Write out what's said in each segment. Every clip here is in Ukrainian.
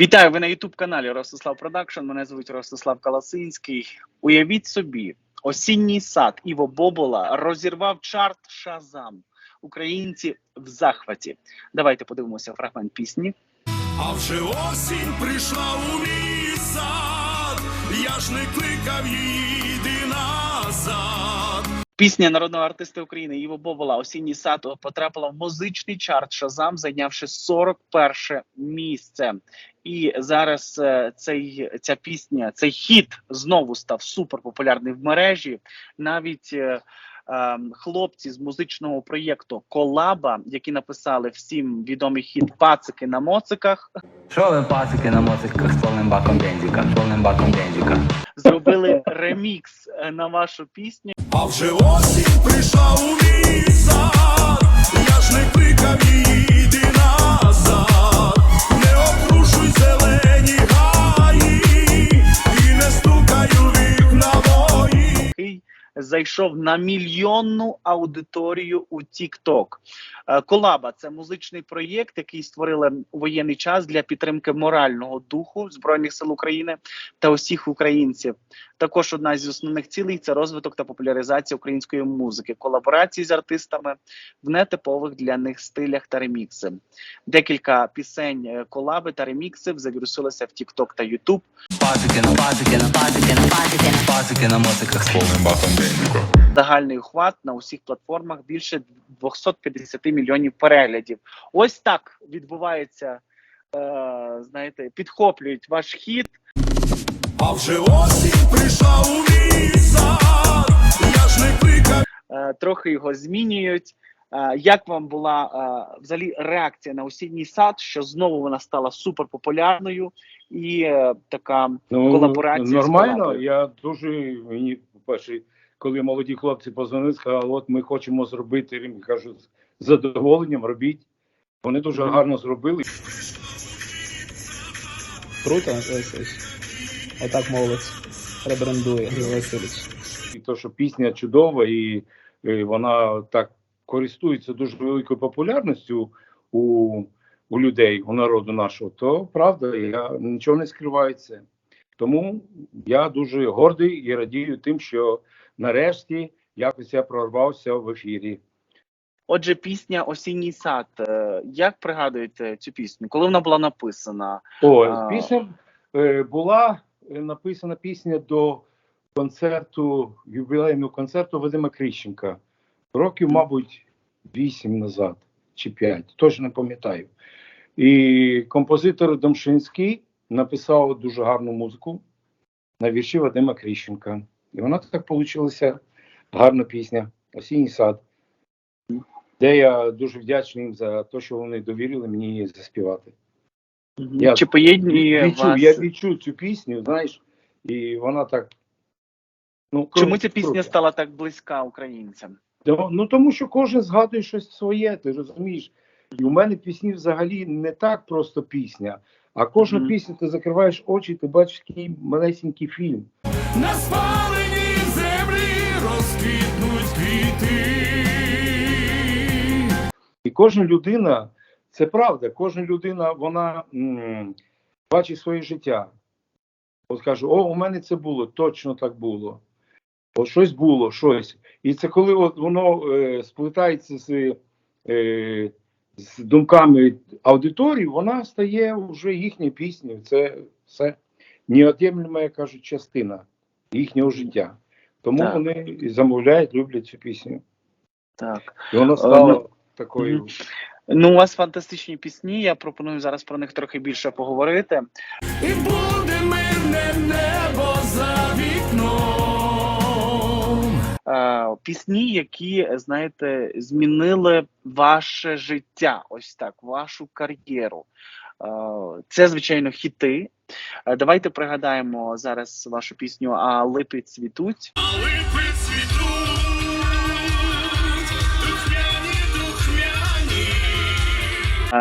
Вітаю, ви на Ютуб каналі Ростислав Продакшн. Мене звуть Ростислав Каласинський. Уявіть собі, осінній сад Іво Бобола розірвав чарт Шазам. Українці в захваті. Давайте подивимося фрагмент пісні. А вже осінь прийшла у мій сад, я ж не кликав її йди назад. Пісня народного артиста України Іво Бобола Осінній сад потрапила в музичний чарт Шазам, зайнявши 41 місце. І зараз е, цей ця пісня, цей хіт знову став суперпопулярний в мережі. Навіть е, е, хлопці з музичного проєкту Колаба, які написали всім відомий хіт Пацики на моциках, Що ви пасики на моциках з повним баком бензика, з повним баком бензика. Ремікс е, на вашу пісню. А вже осінь прийшла у мій я ж не кликав її. Не обрушуй зелені гаї і не стукаю вікна мої. Зайшов на мільйонну аудиторію у TikTok. Е, Колаба це музичний проєкт, який створили у воєнний час для підтримки морального духу збройних сил України та усіх українців. Також одна зі основних цілей це розвиток та популяризація української музики, колаборації з артистами в нетипових для них стилях та ремікси. Декілька пісень е, колаби та реміксів завірусилися в TikTok та YouTube. Пасики на пасики на пасики на з повним бензика. загальний охват на усіх платформах більше 250 мільйонів переглядів. Ось так відбувається. Е, знаєте, підхоплюють ваш хід. А вже осінь прийшла у мій сад, я ж не кликав е, трохи його змінюють. Е, Як вам була е, взагалі реакція на осінній сад, що знову вона стала суперпопулярною і е, така колаборація нормально. Колабою? Я дуже мені по-перше, коли молоді хлопці позвонили, сказали, от ми хочемо зробити рим. Кажу, з задоволенням робіть. Вони дуже гарно зробили. Круто, ось ось. Отак молодь ребрендує Григорій І то, що пісня чудова, і, і вона так користується дуже великою популярністю у, у людей, у народу нашого, то правда, я нічого не скриваю це. Тому я дуже гордий і радію тим, що нарешті якось я прорвався в ефірі. Отже, пісня Осінній сад. е, Як пригадуєте цю пісню? Коли вона була написана? О, пісня е, була е, написана пісня до концерту, ювілейного концерту Вадима Крищенка. Років, мабуть, вісім назад чи п'ять, точно не пам'ятаю. І композитор Домшинський написав дуже гарну музику на вірші Вадима Крищенка. І вона так вийшла гарна пісня Осінній сад, де я дуже вдячний їм за те, що вони довірили мені її заспівати. Я Чи поєднує відчув, вас? я відчув цю пісню, знаєш, і вона так. Ну, Чому ця пісня круто. стала так близька українцям? Да, Ну тому що кожен згадує щось своє, ти розумієш. І у мене пісні взагалі не так просто пісня, а кожна Мгм. пісня, ти закриваєш очі, ти бачиш такий малесенький фільм. На спаленій землі розквітнуть квіти. І кожна людина, це правда, кожна людина, вона м, бачить своє життя. От каже, о, у мене це було, точно так було. От щось було, щось. І це коли от воно е, сплетається з, е, з думками аудиторії, вона стає вже їхньою піснею. Це все неот'ємлема, як кажуть, частина їхнього життя. Тому Так. вони і замовляють, люблять цю пісню. Так. І вона стала такою. мгм. Ну, у вас фантастичні пісні. Я пропоную зараз про них трохи більше поговорити. І буде мирне небо пісні, які знаєте, змінили ваше життя, ось так, вашу кар'єру. Е, це, звичайно, хіти. Е, давайте пригадаємо зараз вашу пісню А липи цвітуть. Липи цвітуть, духмяні, духмяні.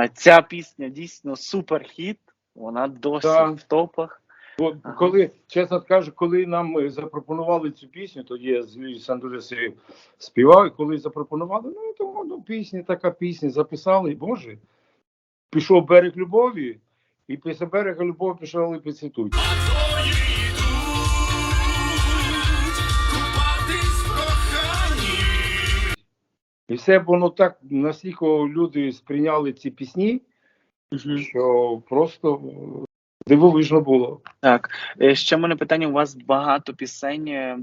Е, ця пісня дійсно суперхіт. Вона досі Так. в топах. Бо коли, чесно кажу, коли нам е, запропонували цю пісню, тоді я з Льюісом співав, і коли запропонували, ну тому ну, пісня, така пісня, записали, Боже, пішов берег любові, і після берега любов пішла липи цвітуть. Твої йдуть купатись в коханні. І все воно так настільки люди сприйняли ці пісні, що просто дивовижно було. Так, Е, ще в мене питання. У вас багато пісень е,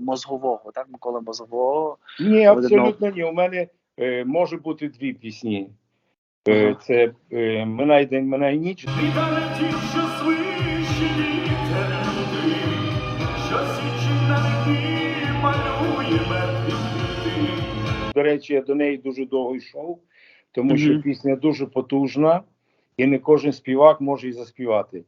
мозгового, так, Микола Мозгового. Ні, абсолютно ні. У мене е, може бути дві пісні. Е, Це е, Минай день, минай ніч. До речі, я до неї дуже довго йшов, тому що пісня дуже потужна, і не кожен співак може її заспівати.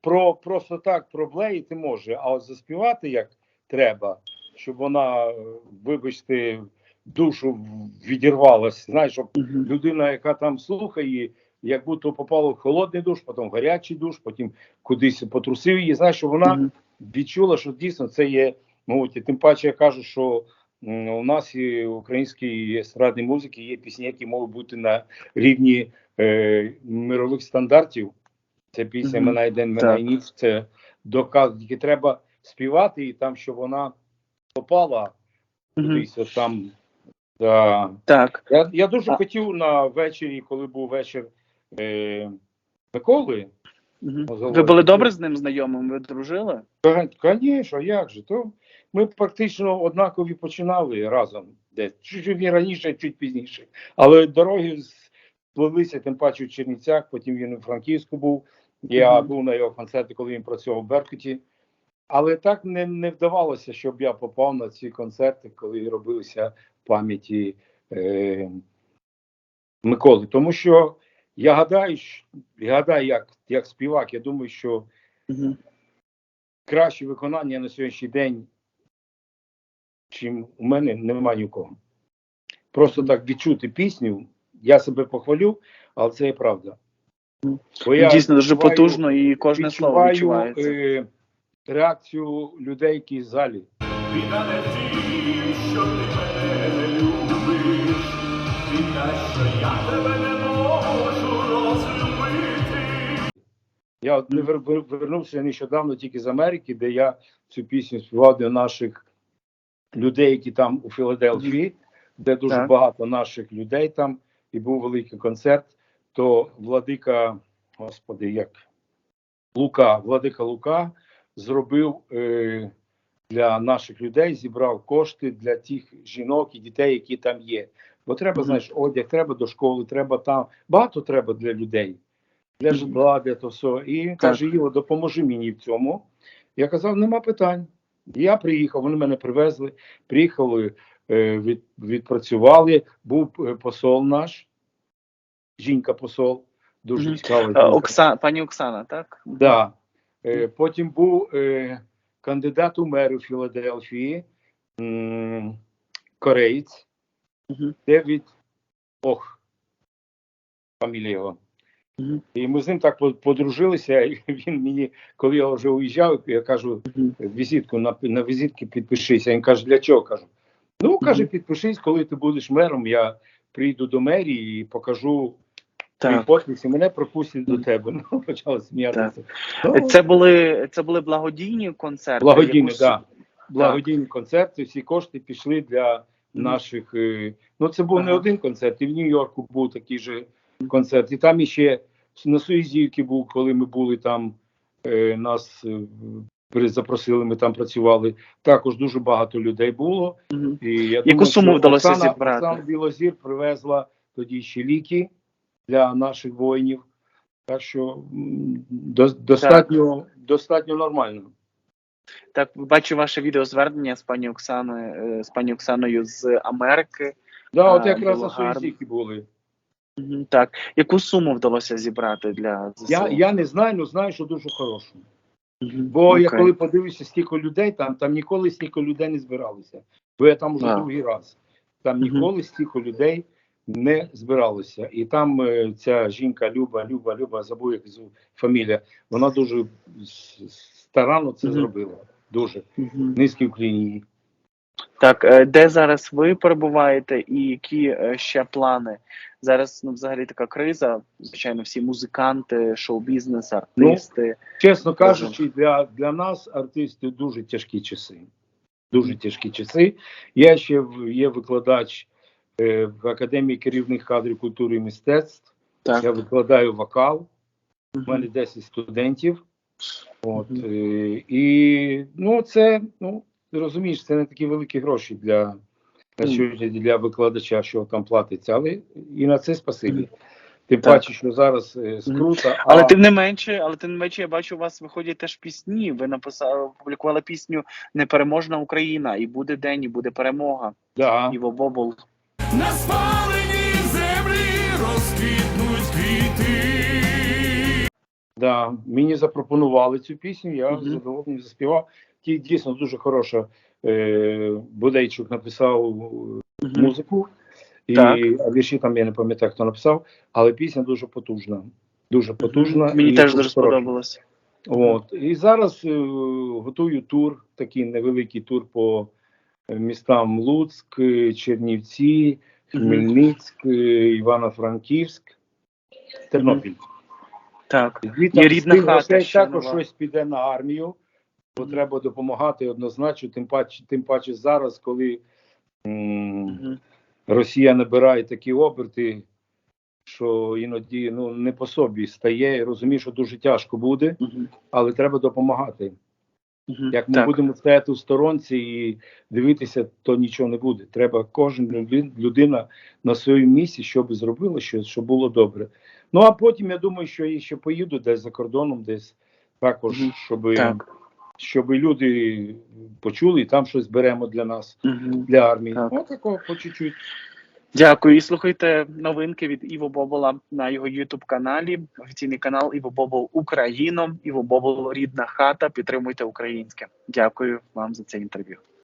Про просто так проблеїти може, а от заспівати як треба, щоб вона, вибачте, душу відірвалась. Знаєш, щоб людина, яка там слухає, як будто попала в холодний душ, потім в гарячий душ, потім кудись потрусив її. Знаєш, що вона відчула, що дійсно це є. Ну, от, і тим паче я кажу, що у нас і в українській естрадній музики є пісні, які можуть бути на рівні е, мирових стандартів. Це пісня. «Минай день, минай ніч. Це доказ, тільки треба співати, і там, щоб вона попала кудись от там. Да. Так. Я, я дуже А- хотів на вечорі, коли був вечір е, Миколи. Мозгового. Ви були добре з ним знайомим? Ви дружили? Звісно, як же? То ми практично однакові починали разом, десь чуть-чуть раніше, чуть пізніше. Але дороги сплелися, тим паче в Чернівцях, потім він у Франківську був. Я Мгм. був на його концерті, коли він працював в Беркуті. Але так не, не вдавалося, щоб я попав на ці концерти, коли робилися в пам'яті е, Миколи. Тому що я гадаю, що- я гадаю, як, як співак, я думаю, що Мгм. краще виконання на сьогоднішній день, чим у мене, немає ні у кого. Просто так відчути пісню, я себе похвалю, але це і правда. Бо я Дійсно дуже відчуваю- потужно і кожне слово відчуваю, відчувається. е, реакцію людей, які в залі. Біда не в що ти мене не любиш, біда, що я тебе не можу розлюбити. Я от не вер- вер- вернувся нещодавно тільки з Америки, де я цю пісню співав для наших людей, які там у Філадельфії, де дуже Так. багато наших людей там, і був великий концерт. То владика, господи, як Лука, владика Лука зробив е, для наших людей, зібрав кошти для тих жінок і дітей, які там є. Бо треба, Мгм. знаєш, одяг, треба до школи, треба там. Багато треба для людей для житла, для того всього. І він каже: Іво, допоможи мені в цьому. Я казав, нема питань. Я приїхав, вони мене привезли, приїхали, е, від, відпрацювали. Був е, посол наш, жінка посол, дуже цікава. Е. Окса... Пані Оксана, так? Да. Потім був кандидат у мери в Філадельфії, кореєць. Девід Ох, фамілія його. І ми з ним так подружилися. І він мені, коли я вже уїжджав, я кажу, візитку на, на візитки підпишися. Він каже, для чого? Кажу. Ну, каже, підпишись, коли ти будеш мером, я прийду до мерії і покажу Так. подпис, і мене пропустять до тебе. Ну, почали сміятися. Ну, Це були це були благодійні концерти. Благодійні, Яку с- да. благодійні концерти. Всі кошти пішли для наших. е, Ну, це був не один концерт, і в Нью-Йорку був такий же концерт. І там іще на Суїзівці був, коли ми були там. е, Нас е, запросили, ми там працювали. Також дуже багато людей було. І я Яку думаю, суму вдалося Оксана, зібрати? Оксана Білозір привезла тоді ще ліки для наших воїнів. Так що до, достатньо, достатньо нормально. Так, бачу ваше відеозвернення з пані Оксаною, е, з пані Оксаною з Америки. Да, от якраз на гарно. Були. Так, яку суму вдалося зібрати для ЗСУ? Я, я не знаю, але знаю, що дуже хорошу. Мгм, Бо я коли подивився, скільки людей там, там ніколи стільки людей не збиралося. Бо я там вже Да. другий раз. Там ніколи стільки людей не збиралося. І там е, ця жінка Люба, Люба, Люба, забув як фамілія. Вона дуже старанно це Мгм. зробила. Дуже Мгм. низький уклін їй. Так, е, де зараз ви перебуваєте, і які е, ще плани? Зараз ну, взагалі така криза. Звичайно, всі музиканти, шоу-бізнес, артисти. Чесно кажучи, для, для нас, артистів, дуже тяжкі часи. Дуже тяжкі часи. Я ще є викладач е, в Академії керівних кадрів культури і мистецтв. так. Я викладаю вокал. У мене 10 студентів. От, е, і ну, це, ну, ти розумієш, це не такі великі гроші для, на сьогодні для викладача, що там платиться. Але і на це спасибі. Тим Так. паче, що зараз е, скрута. Але а- тим не менше, але тим не менше, я бачу, у вас виходять теж пісні. Ви написали, опублікували пісню Непереможна Україна, і буде день, і буде перемога. да. Іво Бобол. На спаленій землі розквітнуть квіти. Да, мені запропонували цю пісню, я Мгм. з задоволенням заспівав. Ті дійсно дуже хороша. Е, Бодейчук написав Мгм. музику, і Так. а вірші там я не пам'ятаю, хто написав, але пісня дуже потужна. Дуже потужна. Мені теж дуже хороша. сподобалось. От. І зараз е, готую тур, такий невеликий тур по містам Луцьк, Чернівці. Хмельницьк, е, Івано-Франківськ, Тернопіль. Так. Звідти Є рідна хата також щось піде на армію, бо треба допомагати однозначно, тим паче, тим паче зараз, коли м, Росія набирає такі оберти, що іноді ну, не по собі стає. Розумію, що дуже тяжко буде, але треба допомагати. Як ми Так. будемо стояти в сторонці і дивитися, то нічого не буде. Треба кожен людина на своєму місці, щоб зробила щось, щоб було добре. Ну а потім я думаю, що я ще поїду десь за кордоном, десь також, щоб, Так. Щоб люди почули і там щось беремо для нас, угу. для армії. Так. Ну такого по чуть-чуть. Дякую. І слухайте новинки від Іво Бобола на його Ютуб каналі. Офіційний канал Іво Бобол Україно. Іво Бобол Рідна хата. Підтримуйте українське. Дякую вам за це інтерв'ю.